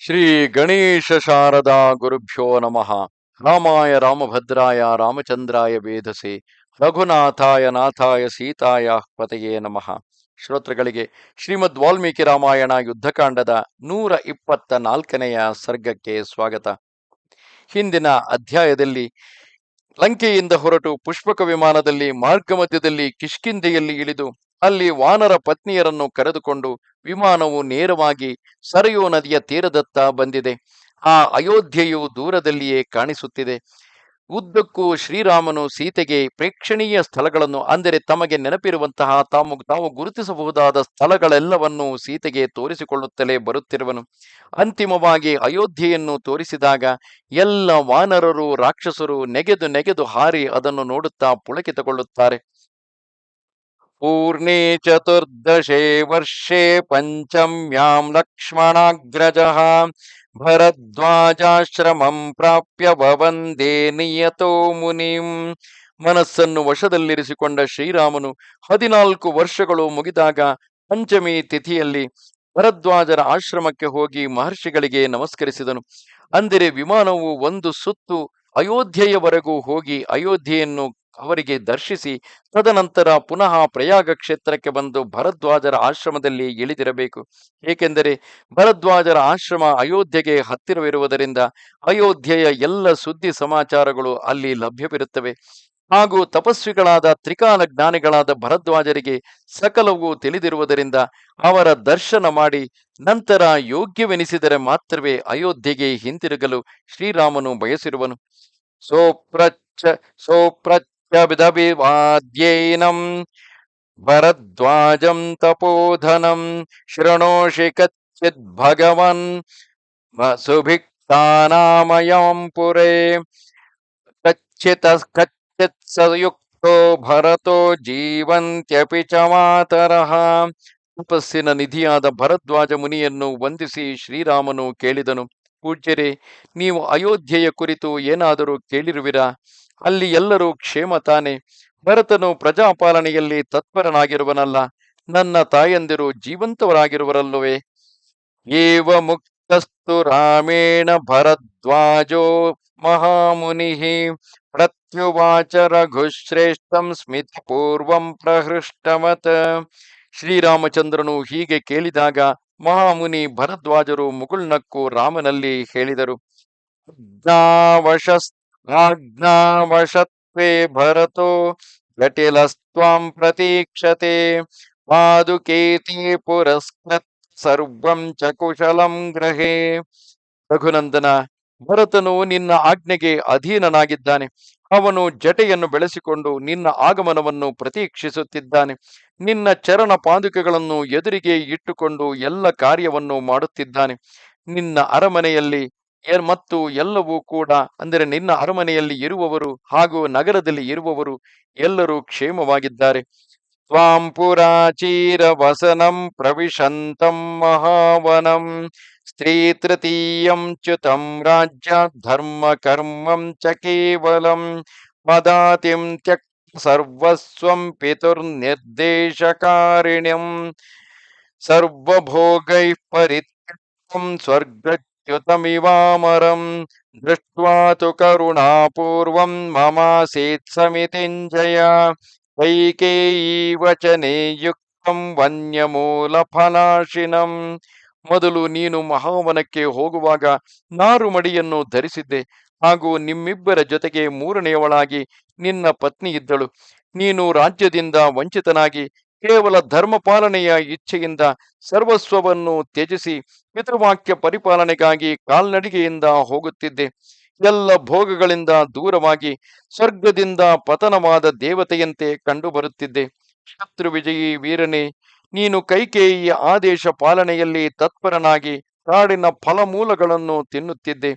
ಶ್ರೀ ಗಣೇಶ ಶಾರದಾ ಗುರುಭ್ಯೋ ನಮಃ. ರಾಮಾಯ ರಾಮಭದ್ರಾಯ ರಾಮಚಂದ್ರಾಯ ವೇಧಸೆ ರಘುನಾಥಾಯ ನಾಥಾಯ ಸೀತಾಯ ಪತೆಯೇ ನಮಃ. ಶ್ರೋತೃಗಳಿಗೆ ಶ್ರೀಮದ್ ವಾಲ್ಮೀಕಿ ರಾಮಾಯಣ ಯುದ್ಧಕಾಂಡದ ನೂರ ಇಪ್ಪತ್ತ ನಾಲ್ಕನೆಯ ಸರ್ಗಕ್ಕೆ ಸ್ವಾಗತ. ಹಿಂದಿನ ಅಧ್ಯಾಯದಲ್ಲಿ ಲಂಕೆಯಿಂದ ಹೊರಟು ಪುಷ್ಪಕ ವಿಮಾನದಲ್ಲಿ ಮಾರ್ಗ ಮಧ್ಯದಲ್ಲಿ ಕಿಷ್ಕಿಂದೆಯಲ್ಲಿ ಇಳಿದು ಅಲ್ಲಿ ವಾನರ ಪತ್ನಿಯರನ್ನು ಕರೆದುಕೊಂಡು ವಿಮಾನವು ನೇರವಾಗಿ ಸರಯೋ ನದಿಯ ತೀರದತ್ತ ಬಂದಿದೆ. ಆ ಅಯೋಧ್ಯೆಯು ದೂರದಲ್ಲಿಯೇ ಕಾಣಿಸುತ್ತಿದೆ. ಉದ್ದಕ್ಕೂ ಶ್ರೀರಾಮನು ಸೀತೆಗೆ ಪ್ರೇಕ್ಷಣೀಯ ಸ್ಥಳಗಳನ್ನು, ಅಂದರೆ ತಮಗೆ ನೆನಪಿರುವಂತಹ ತಾವು ತಾವು ಗುರುತಿಸಬಹುದಾದ ಸ್ಥಳಗಳೆಲ್ಲವನ್ನೂ ಸೀತೆಗೆ ತೋರಿಸಿಕೊಳ್ಳುತ್ತಲೇ ಬರುತ್ತಿರುವನು. ಅಂತಿಮವಾಗಿ ಅಯೋಧ್ಯೆಯನ್ನು ತೋರಿಸಿದಾಗ ಎಲ್ಲ ವಾನರರು, ರಾಕ್ಷಸರು ನೆಗೆದು ನೆಗೆದು ಹಾರಿ ಅದನ್ನು ನೋಡುತ್ತಾ ಪುಳಕಿತಗೊಳ್ಳುತ್ತಾರೆ ಪೂರ್ಣೇ ಚತುರ್ದಶೇ ವರ್ಷೇ ಪಂಚಮ್ಯಾಂ ಲಕ್ಷ್ಮಣಾಗ್ರಜ ಭರದ್ವಾಜಾಶ್ರಮಂ ಪ್ರಾಪ್ಯ ಭವಂದೇ ನಿಯತೋ ಮುನಿಂ ಮನಸ್ಸನ್ನು ವಶದಲ್ಲಿರಿಸಿಕೊಂಡ ಶ್ರೀರಾಮನು ಹದಿನಾಲ್ಕು ವರ್ಷಗಳು ಮುಗಿದಾಗ ಪಂಚಮಿ ತಿಥಿಯಲ್ಲಿ ಭರದ್ವಾಜರ ಆಶ್ರಮಕ್ಕೆ ಹೋಗಿ ಮಹರ್ಷಿಗಳಿಗೆ ನಮಸ್ಕರಿಸಿದನು. ಅಂದರೆ ವಿಮಾನವು ಒಂದು ಸುತ್ತು ಅಯೋಧ್ಯೆಯವರೆಗೂ ಹೋಗಿ ಅಯೋಧ್ಯೆಯನ್ನು ಅವರಿಗೆ ದರ್ಶಿಸಿ, ತದನಂತರ ಪುನಃ ಪ್ರಯಾಗ ಕ್ಷೇತ್ರಕ್ಕೆ ಬಂದು ಭರದ್ವಾಜರ ಆಶ್ರಮದಲ್ಲಿ ಇಳಿದಿರಬೇಕು. ಏಕೆಂದರೆ ಭರದ್ವಾಜರ ಆಶ್ರಮ ಅಯೋಧ್ಯೆಗೆ ಹತ್ತಿರವಿರುವುದರಿಂದ ಅಯೋಧ್ಯೆಯ ಎಲ್ಲ ಸುದ್ದಿ ಸಮಾಚಾರಗಳು ಅಲ್ಲಿ ಲಭ್ಯವಿರುತ್ತವೆ. ಹಾಗೂ ತಪಸ್ವಿಗಳಾದ ತ್ರಿಕಾಲ ಜ್ಞಾನಿಗಳಾದ ಭರದ್ವಾಜರಿಗೆ ಸಕಲವೂ ತಿಳಿದಿರುವುದರಿಂದ ಅವರ ದರ್ಶನ ಮಾಡಿ, ನಂತರ ಯೋಗ್ಯವೆನಿಸಿದರೆ ಮಾತ್ರವೇ ಅಯೋಧ್ಯೆಗೆ ಹಿಂತಿರುಗಲು ಶ್ರೀರಾಮನು ಬಯಸಿರುವನು. ಸೋಪ್ರಚ್ಛ ಸೋಪ್ರಚ್ಯಭಿವಾದ್ಯೈನಂ ಭರದ್ವಾಜಂ ತಪೋಧನಂ ಶೃಣೋಷಿ ಕಚ್ಚಿತ್ ಭಗವನ್ ಪುರೇ ಕಚ್ಚಿತ ಕಚ್ಚಿತ್ ಸಯುಕ್ತೋ ಭರತೋ ಜೀವಂತ್ಯಪಿ ಚ ಮಾತರಃ ತಪಸ್ಸಿನ ನಿಧಿಯಾದ ಭರದ್ವಾಜ ಮುನಿಯನ್ನು ವಂದಿಸಿ ಶ್ರೀರಾಮನು ಕೇಳಿದನು ಪೂಜ್ಯರೇ ನೀವು ಅಯೋಧ್ಯೆಯ ಕುರಿತು ಏನಾದರೂ ಕೇಳಿರುವಿರಾ ಅಲ್ಲಿ ಎಲ್ಲರೂ ಕ್ಷೇಮ ತಾನೆ. ಭರತನು ಪ್ರಜಾಪಾಲನೆಯಲ್ಲಿ ತತ್ಪರನಾಗಿರುವನಲ್ಲ. ನನ್ನ ತಾಯಂದಿರು ಜೀವಂತವರಾಗಿರುವರಲ್ಲವೇ? ಏವ ಮುಕ್ತಸ್ತು ರಾಮೇಣ ಭರದ್ವಾಜೋ ಮಹಾಮುನಿ. ಪ್ರತ್ಯುವಾಚ ರಘುಶ್ರೇಷ್ಠಂ ಸ್ಮಿತ್ ಪೂರ್ವಂ ಪ್ರಹೃಷ್ಟಮತ ಶ್ರೀರಾಮಚಂದ್ರನು ಹೀಗೆ ಕೇಳಿದಾಗ ಮಹಾಮುನಿ ಭರದ್ವಾಜರು ಮುಗುಳ್ನಕ್ಕು ರಾಮನಲ್ಲಿ ಹೇಳಿದರು. ಆಜ್ಞಾವಶತ್ವೇ ಭರತೋ ಜಟಿಲಸ್ತ್ವಾಂ ಪ್ರತೀಕ್ಷತೆ ಪಾದುಕೇತಿ ಪುರಸ್ಕೃತ್ ಸರ್ವಂ ಚ ಕುಶಲಂ ಗ್ರಹೇ ರಘುನಂದನ, ಭರತನು ನಿನ್ನ ಆಜ್ಞೆಗೆ ಅಧೀನನಾಗಿದ್ದಾನೆ. ಅವನು ಜಟೆಯನ್ನು ಬೆಳೆಸಿಕೊಂಡು ನಿನ್ನ ಆಗಮನವನ್ನು ಪ್ರತೀಕ್ಷಿಸುತ್ತಿದ್ದಾನೆ. ನಿನ್ನ ಚರಣ ಪಾದುಕೆಗಳನ್ನು ಎದುರಿಗೆ ಇಟ್ಟುಕೊಂಡು ಎಲ್ಲ ಕಾರ್ಯವನ್ನು ಮಾಡುತ್ತಿದ್ದಾನೆ. ನಿನ್ನ ಅರಮನೆಯಲ್ಲಿ ಮತ್ತು ಎಲ್ಲವೂ ಕೂಡ ಅಂದರೆ ನಿನ್ನ ಅರಮನೆಯಲ್ಲಿ ಇರುವವರು ಹಾಗೂ ನಗರದಲ್ಲಿ ಇರುವವರು ಎಲ್ಲರೂ ಕ್ಷೇಮವಾಗಿದ್ದಾರೆ. ತ್ವಾಂ ಪುರಾಚೀರ ವಸನಂ ಪ್ರವಿಶಂತಂ ಮಹಾವನಂ ಸ್ತ್ರೀ ತೃತೀಯಂ ಚ್ಯುತಂ ರಾಜ್ಯ ಧರ್ಮ ಕರ್ಮಂ ಚ ಕೇವಲಂ ಪದಾತಿಂ ತ್ಯಕ್ ಸರ್ವಸ್ವಂ ಪಿತುರ್ನಿರ್ದೇಶಕಾರಿಣ್ಯಂ ಸರ್ವಭೋಗೈ ಪರಿತ್ಯಕ್ತಂ ಸ್ವರ್ಗಚ್ಯುತಮಿವಾಮರಂ ದೃಷ್ಟ್ವಾ ತು ಕರುಣಾಪೂರ್ವಂ ಮಮಾಸೀತ್ ಸಮಿತಿಂಜಯ ಕೈಕೇಯೀ ವಚನೆ ಯುಕ್ತಂ ವನ್ಯಮೂಲ ಫಲಾಶಿನಂ ಮೊದಲು ನೀನು ಮಹಾವನಕ್ಕೆ ಹೋಗುವಾಗ ನಾರು ಮಡಿಯನ್ನು ಧರಿಸಿದ್ದೆ, ಹಾಗೂ ನಿಮ್ಮಿಬ್ಬರ ಜೊತೆಗೆ ಮೂರನೆಯವಳಾಗಿ ನಿನ್ನ ಪತ್ನಿ ಇದ್ದಳು ನೀನು ರಾಜ್ಯದಿಂದ ವಂಚಿತನಾಗಿ ಕೇವಲ ಧರ್ಮ ಪಾಲನೆಯ ಇಚ್ಛೆಯಿಂದ ಸರ್ವಸ್ವವನ್ನು ತ್ಯಜಿಸಿ ಪಿತೃವಾಕ್ಯ ಪರಿಪಾಲನೆಗಾಗಿ ಕಾಲ್ನಡಿಗೆಯಿಂದ ಹೋಗುತ್ತಿದ್ದೆ. ಎಲ್ಲ ಭೋಗಗಳಿಂದ ದೂರವಾಗಿ ಸ್ವರ್ಗದಿಂದ ಪತನವಾದ ದೇವತೆಯಂತೆ ಕಂಡುಬರುತ್ತಿದ್ದೆ. ಶತ್ರು ವಿಜಯಿ ವೀರನೇ, ನೀನು ಕೈಕೇಯಿಯ ಆದೇಶ ಪಾಲನೆಯಲ್ಲಿ ತತ್ಪರನಾಗಿ ಕಾಡಿನ ಫಲಮೂಲಗಳನ್ನು ತಿನ್ನುತ್ತಿದ್ದೆ.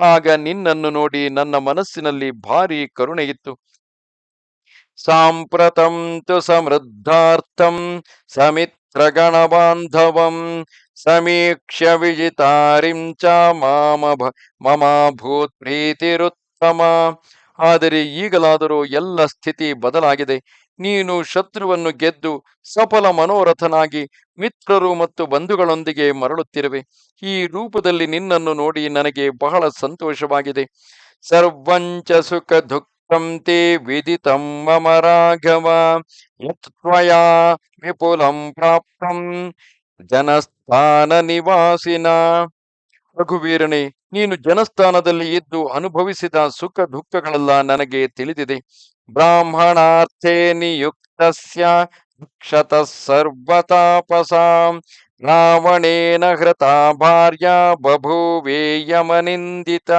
ಆಗ ನಿನ್ನನ್ನು ನೋಡಿ ನನ್ನ ಮನಸ್ಸಿನಲ್ಲಿ ಭಾರಿ ಕರುಣೆಯಿತ್ತು. ಸಾಂಪ್ರತಂ ತು ಸಮೃದ್ಧಾರ್ಥಂ ಸಮಿತ್ರಗಣ ಬಾಂಧವಂ ಸಮೀಕ್ಷ್ಯ ವಿಜಿತಾರಿಂ ಚ ಮಾಮ ಮಮಾಭೂತ್ ಪ್ರೀತಿರುತ್ತಮ ಆದರೆ ಈಗಲಾದರೂ ಎಲ್ಲ ಸ್ಥಿತಿ ಬದಲಾಗಿದೆ. ನೀನು ಶತ್ರುವನ್ನು ಗೆದ್ದು ಸಫಲ ಮನೋರಥನಾಗಿ ಮಿತ್ರರು ಮತ್ತು ಬಂಧುಗಳೊಂದಿಗೆ ಮರಳುತ್ತಿರುವೆ. ಈ ರೂಪದಲ್ಲಿ ನಿನ್ನನ್ನು ನೋಡಿ ನನಗೆ ಬಹಳ ಸಂತೋಷವಾಗಿದೆ. ಸರ್ವಂಚ ಸುಖ ದುಃಖಂ ವಿದಿತಂ ಮಮ ರಾಘವ ಯತ್ತ್ವಯಾ ವಿಪುಲಂ ಪ್ರಾಪ್ತಂ ಜನಸ್ಥಾನ ನಿವಾಸಿನ ರಘುವೀರನೇ ನೀನು ಜನಸ್ಥಾನದಲ್ಲಿ ಇದ್ದು ಅನುಭವಿಸಿದ ಸುಖ ದುಃಖಗಳೆಲ್ಲ ನನಗೆ ತಿಳಿದಿದೆ. ಬ್ರಾಹ್ಮಣಾರ್ಥೇ ನಿಯುಕ್ತಸ್ಯ ಕ್ಷತ ಸರ್ವತಾಪಸಾಂ, ರಾವಣೇನ ಹೃತ ಭಾರ್ಯ ಬಭೂವೇಯಮನಿಂದಿತ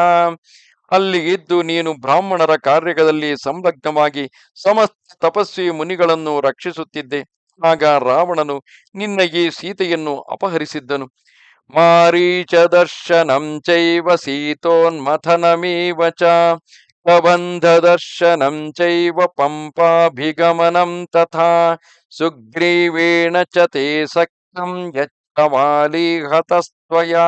ಅಲ್ಲಿ ಇದ್ದು ನೀನು ಬ್ರಾಹ್ಮಣರ ಕಾರ್ಯಗಳಲ್ಲಿ ಸಂಲಗ್ನವಾಗಿ ಸಮಸ್ತ ತಪಸ್ವಿ ಮುನಿಗಳನ್ನು ರಕ್ಷಿಸುತ್ತಿದ್ದೆ. ಆಗ ರಾವಣನು ನಿನ್ನ ಈ ಸೀತೆಯನ್ನು ಅಪಹರಿಸಿದ್ದನು. ಮಾರೀಚ ದರ್ಶನಂ ಚೈವ ಸೀತೋನ್ಮಥನಮೇವ ಚ ದರ್ಶನಂ ಚೈವ ಪಂಪಾಭಿಗಮನಂ ತಥಾ, ಸುಗ್ರೀವೇಣ ಚ ತೇ ಯಚ್ಚವಾಲಿ ಹತಸ್ತ್ವಯಾ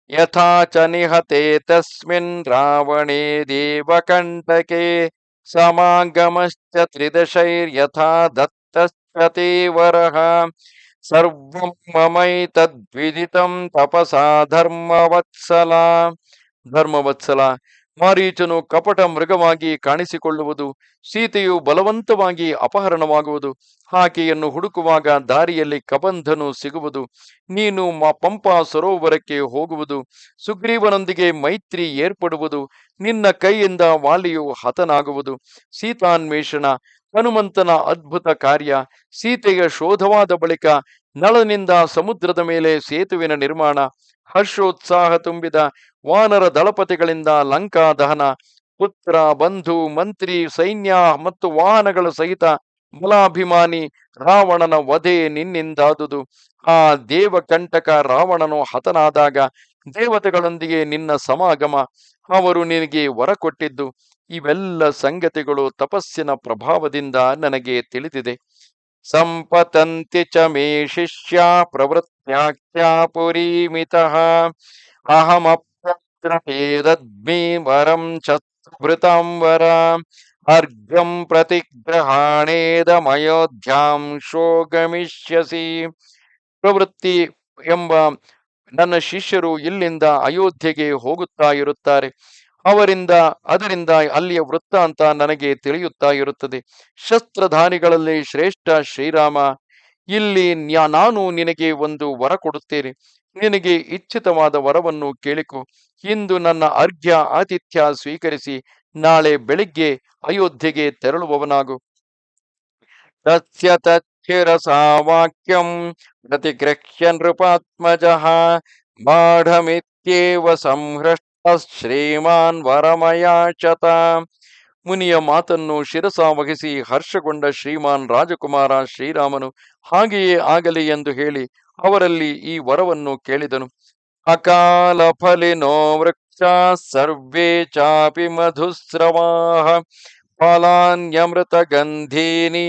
ಯಥಾ ಚ ನಿಹತೆ ತಸ್ಮಿನ್ ರಾವಣೇ ದೇವಕಂಟಕೆ ಸಮಾಗಮಶ್ಚ ತ್ರಿದಶೈರ್ಯಥಾ ದತ್ತಶ್ಚ ತೇ ವರಃ ಸರ್ವಂ ಮಮೈತದ್ವಿದಿತಂ ತಪಸಾ ಧರ್ಮವತ್ಸಲ ಧರ್ಮವತ್ಸಲ ಮಾರೀಚನು ಕಪಟ ಮೃಗವಾಗಿ ಕಾಣಿಸಿಕೊಳ್ಳುವುದು, ಸೀತೆಯು ಬಲವಂತವಾಗಿ ಅಪಹರಣವಾಗುವುದು ಆಕೆಯನ್ನು ಹುಡುಕುವಾಗ ದಾರಿಯಲ್ಲಿ ಕಬಂಧನು ಸಿಗುವುದು, ನೀನು ಮಾ ಪಂಪ ಸರೋವರಕ್ಕೆ ಹೋಗುವುದು, ಸುಗ್ರೀವನೊಂದಿಗೆ ಮೈತ್ರಿ ಏರ್ಪಡುವುದು, ನಿನ್ನ ಕೈಯಿಂದ ವಾಲಿಯು ಹತನಾಗುವುದು, ಸೀತಾನ್ವೇಷಣ, ಹನುಮಂತನ ಅದ್ಭುತ ಕಾರ್ಯ, ಸೀತೆಯ ಶೋಧವಾದ ಬಳಿಕ ನಳನಿಂದ ಸಮುದ್ರದ ಮೇಲೆ ಸೇತುವಿನ ನಿರ್ಮಾಣ ಹರ್ಷೋತ್ಸಾಹ ತುಂಬಿದ ವಾನರ ದಳಪತಿಗಳಿಂದ ಲಂಕಾ ದಹನ, ಪುತ್ರ, ಬಂಧು, ಮಂತ್ರಿ, ಸೈನ್ಯ ಮತ್ತು ವಾಹನಗಳ ಸಹಿತ ಮಲಾಭಿಮಾನಿ ರಾವಣನ ವಧೆ ನಿನ್ನಿಂದಾದುದು. ಆ ದೇವಕಂಟಕ ರಾವಣನು ಹತನಾದಾಗ ದೇವತೆಗಳೊಂದಿಗೆ ನಿನ್ನ ಸಮಾಗಮ, ಅವರು ನಿನಗೆ ವರ ಕೊಟ್ಟಿದ್ದು ಇವೆಲ್ಲ ಸಂಗತಿಗಳು ತಪಸ್ಸಿನ ಪ್ರಭಾವದಿಂದ ನನಗೆ ತಿಳಿದಿದೆ. ಸಂಪತಂತಿ ಚ ಮೇ ಶಿಷ್ಯ ಪ್ರವೃತ್ಯಾಖ್ಯಾ ಪುರೀಮಿತಃ ವರಂ ಚತುಭೃತಂ ವರ ಅರ್ಘ್ಯಂ ಪ್ರತಿಗ್ರಹಾಣೇದಮಯೋಧ್ಯಾಂ ಶೋಗಮಿಷ್ಯಸಿ ಪ್ರವೃತ್ತಿ ಎಂಬ ನನ್ನ ಶಿಷ್ಯರು ಇಲ್ಲಿಂದ ಅಯೋಧ್ಯೆಗೆ ಹೋಗುತ್ತಾ ಇರುತ್ತಾರೆ ಅವರಿಂದ, ಅದರಿಂದ ಅಲ್ಲಿಯ ವೃತ್ತಾಂತ ನನಗೆ ತಿಳಿಯುತ್ತಾ ಇರುತ್ತದೆ. ಶಸ್ತ್ರಧಾರಿಗಳಲ್ಲಿ ಶ್ರೇಷ್ಠ ಶ್ರೀರಾಮ, ಇಲ್ಲಿ ನಾನು ನಿನಗೆ ಒಂದು ವರ ಕೊಡುತ್ತೇನೆ. ನಿನಗೆ ಇಚ್ಛಿತವಾದ ವರವನ್ನು ಕೇಳಿಕೊ. ಇಂದು ನನ್ನ ಅರ್ಘ್ಯ ಆತಿಥ್ಯ ಸ್ವೀಕರಿಸಿ, ನಾಳೆ ಬೆಳಿಗ್ಗೆ ಅಯೋಧ್ಯೆಗೆ ತೆರಳುವವನಾಗು. ತಸ್ಯ ತಚ್ಚಿರಸಾ ವಾಕ್ಯಂ ಪ್ರತಿಗೃಹ್ಯ ನೃಪಾತ್ಮಜಃ ಬಾಢಮಿತ್ಯೇವ ಸಂಹೃಷ್ಟ ಶ್ರೀಮಾನ್ ವರಮಯಾಚತ ಮುನಿಯ ಮಾತನ್ನು ಶಿರಸ ವಹಿಸಿ ಹರ್ಷಗೊಂಡ ಶ್ರೀಮಾನ್ ರಾಜಕುಮಾರ ಶ್ರೀರಾಮನು ಹಾಗೆಯೇ ಆಗಲಿ ಎಂದು ಹೇಳಿ ಅವರಲ್ಲಿ ಈ ವರವನ್ನು ಕೇಳಿದನು. ಅಕಾಲ ಫಲಿನೋ ವೃಕ್ಷ ಸರ್ವೇ ಚಾಪಿ ಮಧುಸ್ರವಾಹ. ಫಲಾನ್ಯಮೃತ ಗಂಧೀನಿ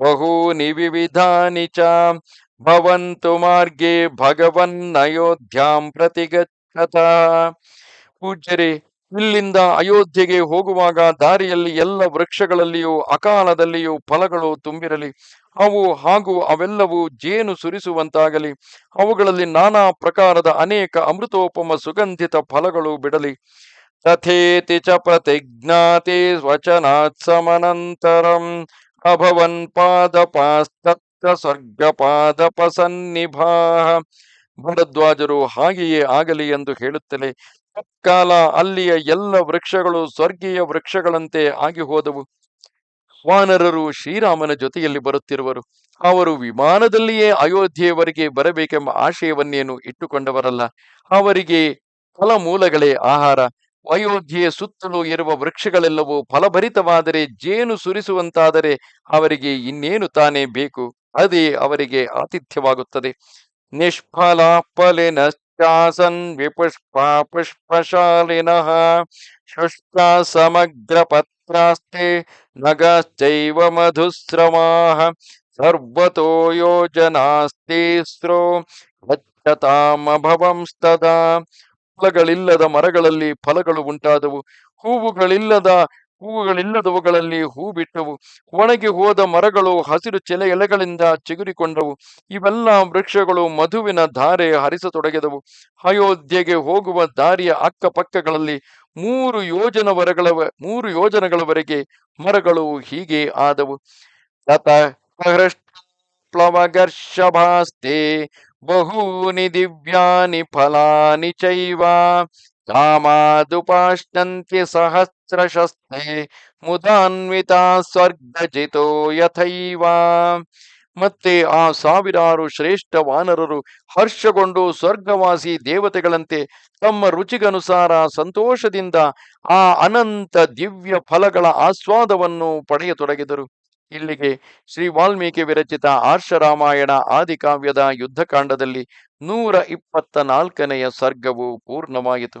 ಬಹೂನಿ ವಿವಿಧಾನಿ ಚ. ಭವಂತು ಮಾರ್ಗೇ ಭಗವನ್ ಅಯೋಧ್ಯಾಂ ಪ್ರತಿಗಚ್ಚತ. ಪೂಜ್ಯರೇ, ಇಲ್ಲಿಂದ ಅಯೋಧ್ಯೆಗೆ ಹೋಗುವಾಗ ದಾರಿಯಲ್ಲಿ ಎಲ್ಲ ವೃಕ್ಷಗಳಲ್ಲಿಯೂ ಅಕಾಲದಲ್ಲಿಯೂ ಫಲಗಳು ತುಂಬಿರಲಿ. ಅವು ಹಾಗೂ ಅವೆಲ್ಲವೂ ಜೇನು ಸುರಿಸುವಂತಾಗಲಿ. ಅವುಗಳಲ್ಲಿ ನಾನಾ ಪ್ರಕಾರದ ಅನೇಕ ಅಮೃತೋಪಮ ಸುಗಂಧಿತ ಫಲಗಳು ಬಿಡಲಿ. ತಥೇತಿ ಚ ಪ್ರತಿಜ್ಞಾತೆ ಸ್ವಚನಾತ್ಸಮನಂತರಂ ಅಭವನ್ ಪಾದಪಾಸ್ತತ್ರ ಸ್ವರ್ಗಪಾದಪ ಸನ್ನಿಭಾ ಭರದ್ವಾಜರು ಹಾಗೆಯೇ ಆಗಲಿ ಎಂದು ಹೇಳುತ್ತಲೇ ತತ್ಕಾಲ ಅಲ್ಲಿಯ ಎಲ್ಲ ವೃಕ್ಷಗಳು ಸ್ವರ್ಗೀಯ ವೃಕ್ಷಗಳಂತೆ ಆಗಿ ಹೋದವು. ವಾನರರು ಶ್ರೀರಾಮನ ಜೊತೆಯಲ್ಲಿ ಬರುತ್ತಿರುವರು. ಅವರು ವಿಮಾನದಲ್ಲಿಯೇ ಅಯೋಧ್ಯೆಯವರೆಗೆ ಬರಬೇಕೆಂಬ ಆಶಯವನ್ನೇನು ಇಟ್ಟುಕೊಂಡವರಲ್ಲ. ಅವರಿಗೆ ಫಲಮೂಲಗಳೇ ಆಹಾರ. ಅಯೋಧ್ಯೆಯ ಸುತ್ತಲೂ ಇರುವ ವೃಕ್ಷಗಳೆಲ್ಲವೂ ಫಲಭರಿತವಾದರೆ ಜೇನು ಸುರಿಸುವಂತಾದರೆ ಅವರಿಗೆ ಇನ್ನೇನು ತಾನೇ ಬೇಕು? ಅದೇ ಅವರಿಗೆ ಆತಿಥ್ಯವಾಗುತ್ತದೆ. ಾಸನ್ ವಿಪುಷ್ಪ ಪುಷ್ಪಶಾಲಿನ ಶುಷ್ಕ ಸಮಗ್ರ ಪತ್ರಾಸ್ತೆ ನಗಶ್ಚೈವ ಮಧುಸ್ರಮಾ ಸರ್ವತೋ ಯೋಜನಾಸ್ತಿಸ್ರೋ ಫಲಗಳಿಲ್ಲದ ಮರಗಳಲ್ಲಿ ಫಲಗಳು ಉಂಟಾದವು ಹೂವುಗಳಿಲ್ಲದ ಹೂವುಗಳಿಲ್ಲದವುಗಳಲ್ಲಿ ಹೂ ಬಿಟ್ಟವು ಒಣಗಿ ಹೋದ ಮರಗಳು, ಹಸಿರು ಚೆಲೆ ಎಲೆಗಳಿಂದ ಚಿಗುರಿಕೊಂಡವು. ಇವೆಲ್ಲ ವೃಕ್ಷಗಳು ಮಧುವಿನ ಧಾರೆ ಹರಿಸತೊಡಗಿದವು. ಅಯೋಧ್ಯೆಗೆ ಹೋಗುವ ದಾರಿಯ ಅಕ್ಕಪಕ್ಕಗಳಲ್ಲಿ ಮೂರು ಯೋಜನವರೆಗಳ ಮೂರು ಯೋಜನಗಳವರೆಗೆ ಮರಗಳು ಹೀಗೆ ಆದವು. ಪ್ಲವಗರ್ಷಭಾಸ್ತೆ ಬಹೂನಿ ದಿವ್ಯಾನಿ ಫಲಾನಿ ಚೈವ ಕಾಮಾದುಪಾಶ್ನಂತಿ ಸಹಸ್ರಶಸ್ತೆ ಮುದಾನ್ವಿತಾ ಸ್ವರ್ಗಜಿತೋ ಯಥೈವ ಮತ್ತೆ ಆ ಸಾವಿರಾರು ಶ್ರೇಷ್ಠ ವಾನರರು ಹರ್ಷಗೊಂಡು ಸ್ವರ್ಗವಾಸಿ ದೇವತೆಗಳಂತೆ ತಮ್ಮ ರುಚಿಗನುಸಾರ ಸಂತೋಷದಿಂದ ಆ ಅನಂತ ದಿವ್ಯ ಫಲಗಳ ಆಸ್ವಾದವನ್ನು ಪಡೆಯತೊಡಗಿದರು. ಇಲ್ಲಿಗೆ ಶ್ರೀ ವಾಲ್ಮೀಕಿ ವಿರಚಿತ ಆರ್ಷರಾಮಾಯಣ ಆದಿಕಾವ್ಯದ ಯುದ್ಧಕಾಂಡದಲ್ಲಿ ನೂರ ಇಪ್ಪತ್ತ ನಾಲ್ಕನೆಯ ಸರ್ಗವು ಪೂರ್ಣವಾಯಿತು.